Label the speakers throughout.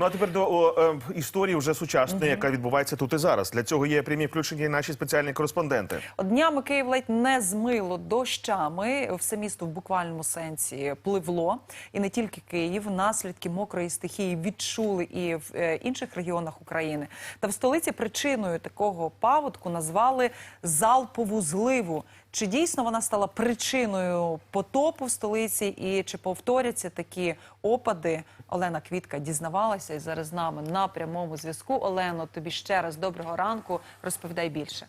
Speaker 1: Ну а тепер до о, е, історії вже сучасної, яка відбувається тут і зараз. Для цього є прямі включені і наші спеціальні кореспонденти.
Speaker 2: Днями Київ ледь не змило дощами. Все місто в буквальному сенсі пливло. І не тільки Київ. Наслідки мокрої стихії відчули і в е, інших регіонах України. Та в столиці причиною такого паводку назвали залпову зливу. Чи дійсно вона стала причиною потопу в столиці, і чи повторяться такі опади? Олена Квітка дізнавалася і зараз з нами на прямому зв'язку. Олено, тобі ще раз доброго ранку. Розповідай більше.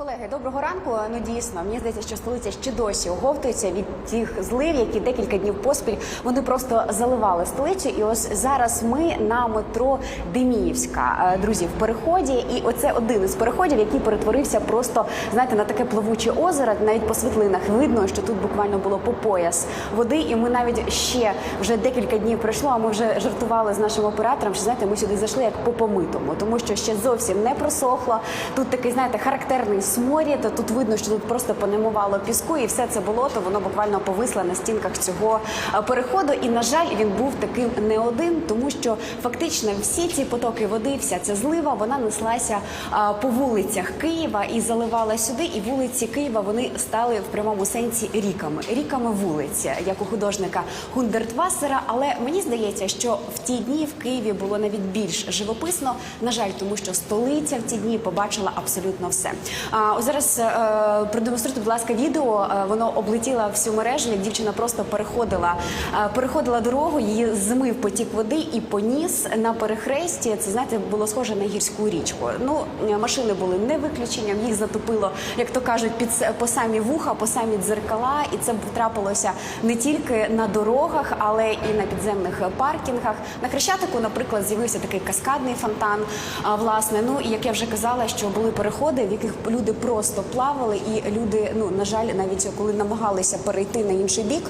Speaker 3: Колеги, доброго ранку. Ну дійсно, мені здається, що столиця ще досі оговтується від тих злив, які декілька днів поспіль вони просто заливали столицю. І ось зараз ми на метро Деміївська. Е, Друзі, в переході, і оце один із переходів, який перетворився просто знаєте на таке плавуче озеро. Навіть по світлинах видно, що тут буквально було по пояс води. І ми навіть ще вже декілька днів пройшло. А ми вже жартували з нашим оператором. Що знаєте, ми сюди зайшли як по помитому, тому що ще зовсім не просохло. Тут такий, знаєте, характерний сморід. Тут видно, що тут просто понемувало піску, і все це болото воно буквально повисло на стінках цього е, переходу. І на жаль, він був таким не один, тому що фактично всі ці потоки води, вся ця злива, вона неслася е, по вулицях Києва і заливала сюди. І вулиці Києва вони стали в прямому сенсі ріками, ріками вулиць, як у художника Гундертвасера. Але мені здається, що в ті дні в Києві було навіть більш живописно. На жаль, тому що столиця в ті дні побачила абсолютно все. А зараз е, продемонструйте, будь ласка, відео. Е, воно облетіло всю мережу. Як дівчина просто переходила, е, переходила дорогу, її змив потік води і поніс на перехресті. Це знаєте, було схоже на гірську річку. Ну машини були не виключенням. Їх затопило, як то кажуть, під по самі вуха, по самі дзеркала, і це трапилося не тільки на дорогах, але і на підземних паркінгах. На Хрещатику, наприклад, з'явився такий каскадний фонтан. А, власне, ну і як я вже казала, що були переходи, в яких люди просто плавали, і люди, ну на жаль, навіть коли намагалися перейти на інший бік,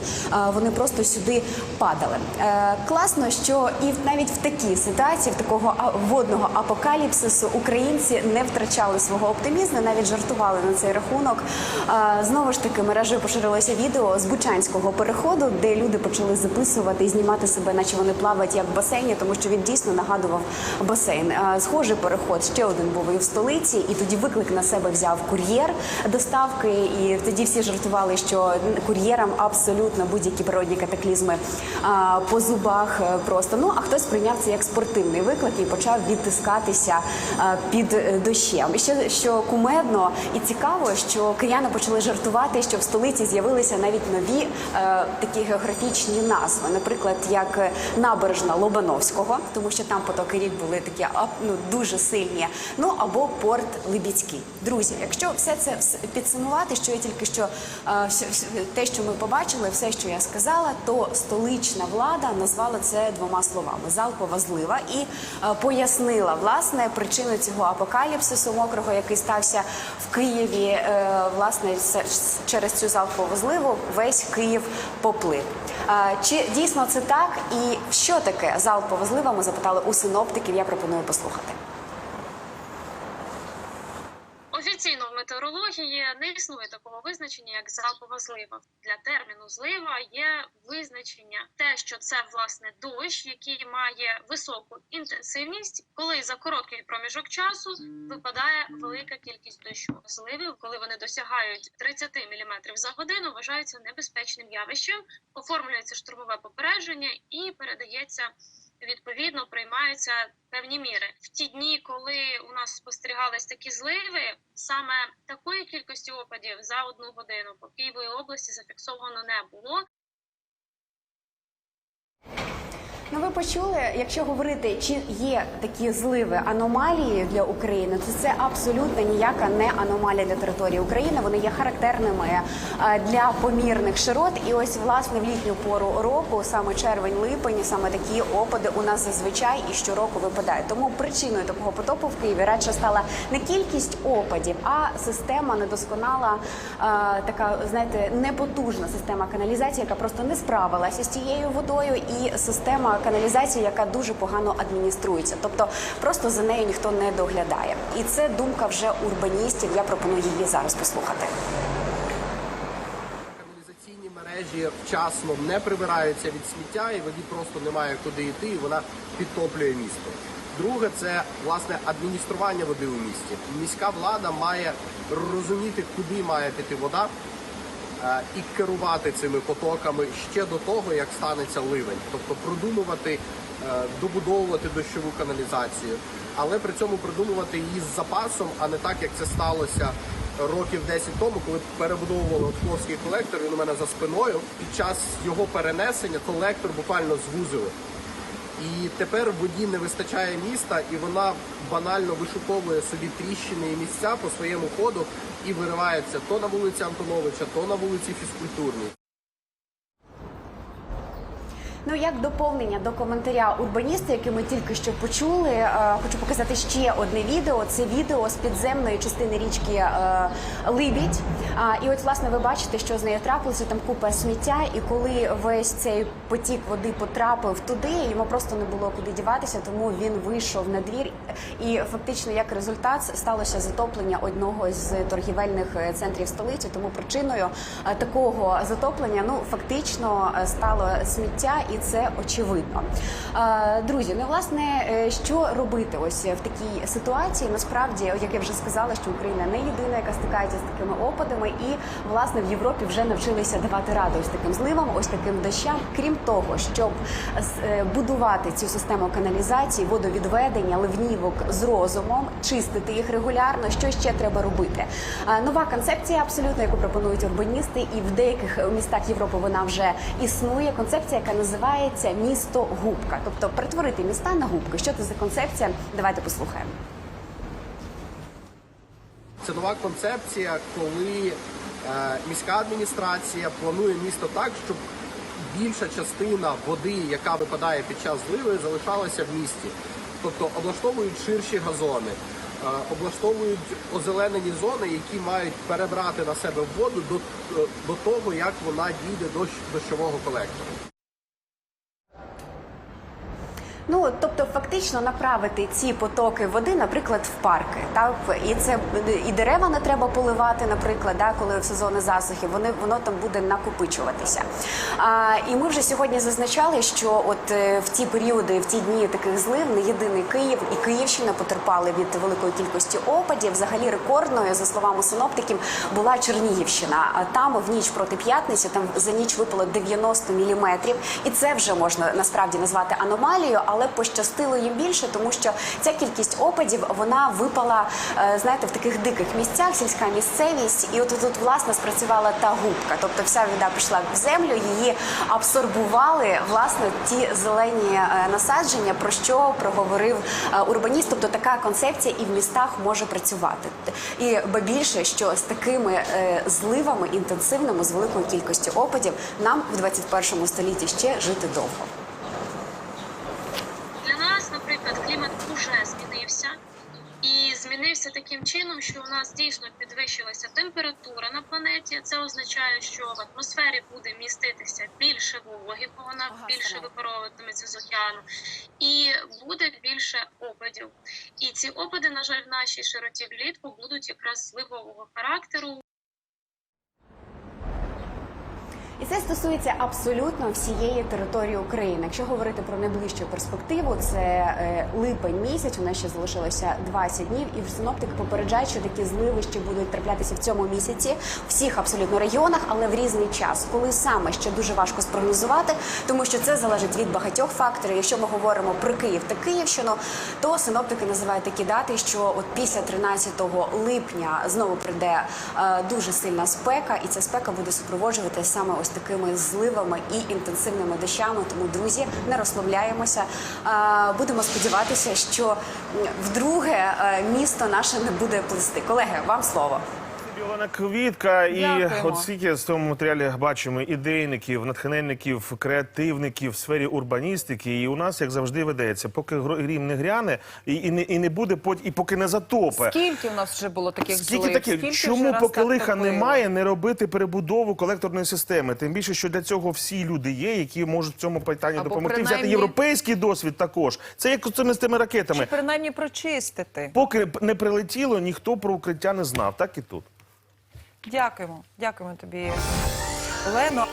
Speaker 3: вони просто сюди падали. Е, класно, що і навіть в такій ситуації, в такого водного апокаліпсису, українці не втрачали свого оптимізму, навіть жартували на цей рахунок. Е, знову ж таки, мережею поширилося відео з Бучанського переходу, де люди почали записувати і знімати себе, наче вони плавають як в басейні, тому що він дійсно нагадував басейн. Е, Схожий переход ще один був і в столиці, і тоді виклик на себе взяв кур'єр доставки. І тоді всі жартували, що кур'єрам абсолютно будь-які природні катаклізми а, по зубах е, просто. Ну а хтось прийняв це як спортивний виклик і почав відтискатися а, під е, дощем. І ще що кумедно і цікаво, що кияни почали жартувати, що в столиці з'явилися навіть нові е, такі географічні назви, наприклад, як е, набережна Лобановського, тому що там потоки рік були такі а, ну, дуже сильні. Ну або порт Либідський. Друзі, якщо все це підсумувати, що я тільки що те, що ми побачили, все, що я сказала, то столична влада назвала це двома словами: залпова злива, і пояснила власне причину цього апокаліпсису мокрого, який стався в Києві. Е, власне, через цю залпову зливу весь Київ поплив. Чи дійсно це так? І що таке залпова злива? Ми запитали у синоптиків. Я пропоную послухати.
Speaker 4: Офіційно в метеорології не існує такого визначення, як залпова злива. Для терміну злива є визначення те, що це власне дощ, який має високу інтенсивність, коли за короткий проміжок часу випадає велика кількість дощу. Зливи, коли вони досягають 30 мм за годину, вважаються небезпечним явищем, оформлюється штурмове попередження і передається відповідно приймаються певні міри. В ті дні, коли у нас спостерігались такі зливи, саме такої кількості опадів за одну годину по Києвої області зафіксовано не було.
Speaker 3: Ну, ви почули, якщо говорити, чи є такі зливи аномалії для України, то це абсолютно ніяка не аномалія для території України. Вони є характерними е, для помірних широт. І ось власне в літню пору року, саме червень-липень, саме такі опади у нас зазвичай і щороку випадають. Тому причиною такого потопу в Києві радше стала не кількість опадів, а система недосконала, е, така знаєте, непотужна система каналізації, яка просто не справилася з цією водою, і система каналізації, яка дуже погано адмініструється. Тобто просто за нею ніхто не доглядає. І це думка вже урбаністів. Я пропоную її зараз послухати.
Speaker 5: Каналізаційні мережі вчасно не прибираються від сміття, і воді просто немає куди йти, і вона підтоплює місто. Друге, це власне адміністрування води у місті. Міська влада має розуміти, куди має піти вода, і керувати цими потоками ще до того, як станеться ливень, тобто продумувати, е, добудовувати дощову каналізацію, але при цьому продумувати її з запасом, а не так, як це сталося років 10 тому, коли перебудовували Отховський колектор. Він у мене за спиною. Під час його перенесення колектор буквально звузили. І тепер воді не вистачає міста, і вона банально вишуковує собі тріщини і місця по своєму ходу і виривається то на вулиці Антоновича, то на вулиці Фізкультурній.
Speaker 3: Ну як доповнення до коментаря урбаніста, який ми тільки що почули, е, хочу показати ще одне відео. Це відео з підземної частини річки е, Либідь. І от власне ви бачите, що з нею трапилося там купа сміття. І коли весь цей потік води потрапив туди, йому просто не було куди діватися, тому він вийшов на двір. І фактично, як результат, сталося затоплення одного з торгівельних е, центрів столиці. Тому причиною такого затоплення ну фактично стало сміття, і це очевидно. Друзі, ну власне, е, що робити ось в такій ситуації? Насправді, як я вже сказала, що Україна не єдина, яка стикається з такими опадами, і власне в Європі вже навчилися давати раду ось таким зливам, ось таким дощам. Крім того, щоб е, будувати цю систему каналізації, водовідведення, ливнівок з розумом, чистити їх регулярно. Що ще треба робити? Нова концепція, абсолютно яку пропонують урбаністи, і в деяких містах Європи вона вже існує. Концепція, яка називається місто губка, тобто перетворити міста на губки. Що це за концепція? Давайте послухаємо.
Speaker 5: Це нова концепція, коли е, міська адміністрація планує місто так, щоб більша частина води, яка випадає під час зливи, залишалася в місті. Тобто облаштовують ширші газони, е, облаштовують озеленені зони, які мають перебрати на себе воду до, е, до того, як вона дійде до дощового колектора.
Speaker 3: Ну тобто, фактично направити ці потоки води, наприклад, в парки. Так і це і дерева не треба поливати, наприклад, да, коли в сезони засухи, вони воно там буде накопичуватися. А, і ми вже сьогодні зазначали, що от е, в ті періоди, в ті дні таких злив, не єдиний Київ і Київщина потерпали від великої кількості опадів. Взагалі рекордною, за словами синоптиків, була Чернігівщина. А там в ніч проти п'ятниці там за ніч випало 90 міліметрів, і це вже можна насправді назвати аномалією, але пощастило їм більше, тому що ця кількість опадів вона випала, е, знаєте, в таких диких місцях, сільська місцевість, і от тут власне спрацювала та губка. Тобто вся вода пішла в землю, її абсорбували власне ті зелені е, насадження, про що проговорив е, урбаніст. Тобто така концепція і в містах може працювати. І ба більше, що з такими зливами інтенсивними, з великою кількістю опадів, нам в 21 столітті ще жити довго.
Speaker 4: У нас дійсно підвищилася температура на планеті. Це означає, що в атмосфері буде міститися більше вологи, бо вона
Speaker 3: Ага,
Speaker 4: більше випаровуватиметься з океану, і буде більше опадів. І ці опади, на жаль, в нашій широті влітку будуть якраз зливового характеру.
Speaker 3: Це стосується абсолютно всієї території України. Якщо говорити про найближчу перспективу, це е, липень місяць. У нас ще залишилося 20 днів, і синоптики попереджають, що такі зливи ще будуть траплятися в цьому місяці в всіх абсолютно регіонах, але в різний час, коли саме ще дуже важко спрогнозувати, тому що це залежить від багатьох факторів. Якщо ми говоримо про Київ та Київщину, то синоптики називають такі дати, що от після 13 липня знову прийде е, дуже сильна спека, і ця спека буде супроводжувати саме ось такими зливами і інтенсивними дощами. Тому, друзі, не розслабляємося. Будемо сподіватися, що вдруге е, місто наше не буде плисти. Колеги, вам слово.
Speaker 1: Олена Квітка, і
Speaker 2: Дякуємо.
Speaker 1: от скільки з цьому матеріалі бачимо ідейників, натхненників, креативників в сфері урбаністики. І у нас, як завжди, ведеться, поки грім не гряне, і, і не і не буде пот- і поки не затопе.
Speaker 2: Скільки у нас вже було таких
Speaker 1: Скільки таке?
Speaker 2: Скільки
Speaker 1: Чому поки лиха
Speaker 2: топило?
Speaker 1: немає, не робити перебудову колекторної системи? Тим більше, що для цього всі люди є, які можуть в цьому питанні
Speaker 2: Або
Speaker 1: допомогти. Взяти європейський досвід також. Це як з тими ракетами.
Speaker 2: Чи принаймні прочистити?
Speaker 1: Поки не прилетіло, ніхто про укриття не знав. Так і тут.
Speaker 2: Дякуємо. Дякуємо тобі, Олено.